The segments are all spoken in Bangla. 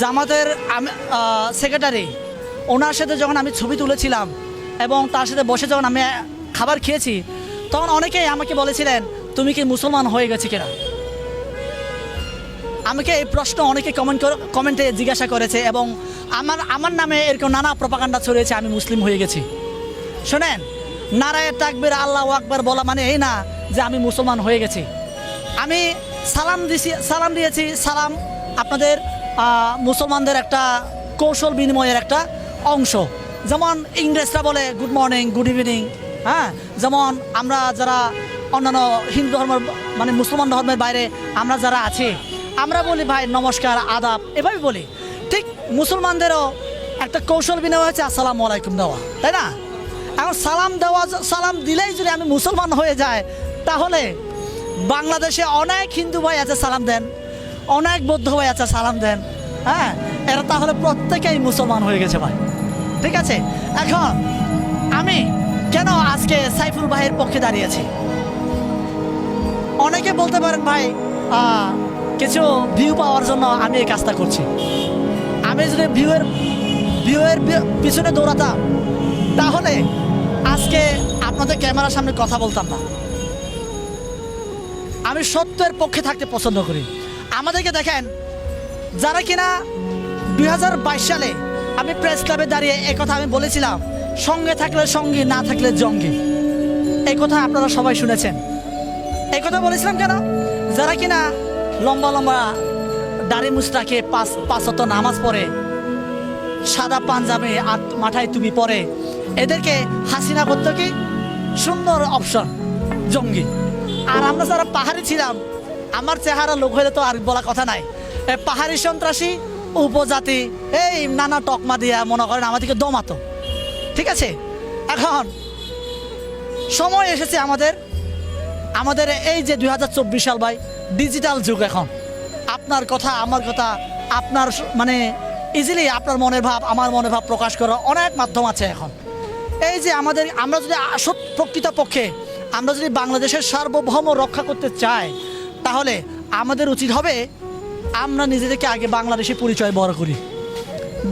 জামাতের সেক্রেটারি ওনার সাথে যখন আমি ছবি তুলেছিলাম এবং তার সাথে বসে যখন আমি খাবার খেয়েছি, তখন অনেকেই আমাকে বলেছিলেন, তুমি কি মুসলমান হয়ে গেছে কিনা? আমাকে এই প্রশ্ন অনেকে কমেন্ট কমেন্টে জিজ্ঞাসা করেছে এবং আমার আমার নামে এরকম নানা প্রপাগান্ডা ছড়িয়েছে, আমি মুসলিম হয়ে গেছি। শোনেন, নারায় তাকবির, আল্লাহ আকবার বলা মানে এই না যে আমি মুসলমান হয়ে গেছি। আমি সালাম দিছি, সালাম দিয়েছি, সালাম আপনাদের মুসলমানদের একটা কৌশল বিনিময়ের একটা অংশ। যেমন ইংরেজরা বলে গুড মর্নিং গুড ইভিনিং হ্যাঁ? যেমন আমরা যারা অন্যান্য হিন্দু ধর্মের মানে মুসলমান ধর্মের বাইরে আমরা যারা আছি, আমরা বলি, ভাই, নমস্কার, আদাব। এভাবে বলি। ঠিক মুসলমানদেরও একটা কৌশল বিনিময় হচ্ছে আসসালামু আলাইকুম দেওয়া। তাই না? এখন সালাম দেওয়া, সালাম দিলেই যদি আমি মুসলমান হয়ে যায় তাহলে বাংলাদেশে অনেক হিন্দু ভাই আছে, সালাম দেন। অনেক বৌদ্ধ ভাই আছে, সালাম দেন। হ্যাঁ এরা তাহলে প্রত্যেকেই মুসলমান হয়ে গেছে ভাই। ঠিক আছে? এখন আমি কেন আজকে সাইফুল ভাইয়ের পক্ষে দাঁড়িয়েছি অনেকে বলতে পারেন ভাই কিছু ভিউ পাওয়ার জন্য আমি এই কাজটা করছি। আমি যদি ভিউয়ের ভিউয়ের পিছনে দৌড়াতাম, তাহলে আজকে আপনাদের ক্যামেরার সামনে কথা বলতাম না। আমি সত্যের পক্ষে থাকতে পছন্দ করি। আমাদেরকে দেখেন, যারা কিনা দু হাজার বাইশ সালে আমি প্রেস ক্লাবে দাঁড়িয়ে এই কথা আমি বলেছিলাম, সঙ্গে থাকলে সঙ্গী, না থাকলে জঙ্গি। এই কথা আপনারা সবাই শুনেছেন। এই কথা বলেছিলাম কেন? যারা কিনা লম্বা লম্বা দাড়ি মুস্তাকে পাঁচ পাঁচত নামাজ পড়ে, সাদা পাঞ্জাবে আর মাথায় তুমি পরে, এদেরকে হাসিনা করতো কি? সুন্দর অপশন জঙ্গি। আর আমরা যারা পাহাড়ে ছিলাম আমার চেহারা লোক হলে তো আর বলা কথা নাই। পাহাড়ি সন্ত্রাসী, উপজাতি, এই নানা টকমা দিয়া মনে করেন আমাদেরকে দমাতো। ঠিক আছে? এখন সময় এসেছে আমাদের আমাদের এই যে দু হাজার চব্বিশ সাল ভাই ডিজিটাল যুগ এখন। আপনার কথা, আমার কথা, আপনার মানে ইজিলি আপনার মনের ভাব, আমার মনের ভাব প্রকাশ করার অনেক মাধ্যম আছে এখন। এই যে আমাদের, আমরা যদি আসত প্রকৃত পক্ষে আমরা যদি বাংলাদেশের সার্বভৌম রক্ষা করতে চাই তাহলে আমাদের উচিত হবে আমরা নিজেদেরকে আগে বাংলাদেশে পরিচয় বড় করি।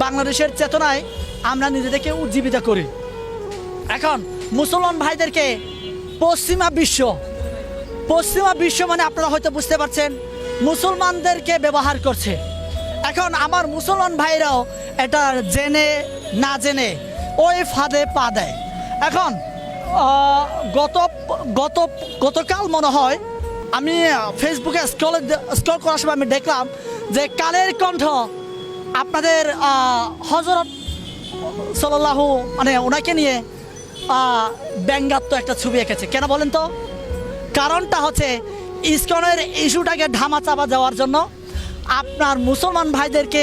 বাংলাদেশের চেতনায় আমরা নিজেদেরকে উজ্জীবিত করি। এখন মুসলমান ভাইদেরকে পশ্চিমা বিশ্ব পশ্চিমা বিশ্ব মানে আপনারা হয়তো বুঝতে পারছেন, মুসলমানদেরকে ব্যবহার করছে। এখন আমার মুসলমান ভাইরাও এটা জেনে না জেনে ওই ফাঁদে পা দেয়। এখন গত গত, গতকাল মনে হয় আমি ফেসবুকে স্ক্রল স্ক্রল করার সময় আমি দেখলাম যে কালের কণ্ঠ আপনাদের হজরত সাল্লাহু মানে ওনাকে নিয়ে ব্যঙ্গাত্ম একটা ছবি এঁকেছে। কেন বলেন তো? কারণটা হচ্ছে ইসকনের ইস্যুটাকে ঢামা চাপা দেওয়ার জন্য আপনার মুসলমান ভাইদেরকে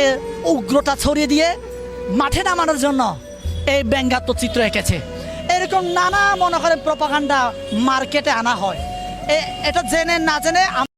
উগ্রতা ছড়িয়ে দিয়ে মাঠে নামানোর জন্য এই ব্যঙ্গাত্ম চিত্র এঁকেছে। এরকম নানা মনে করেন প্রপাগান্ডা মার্কেটে আনা হয়। এটা জেনে না জেনে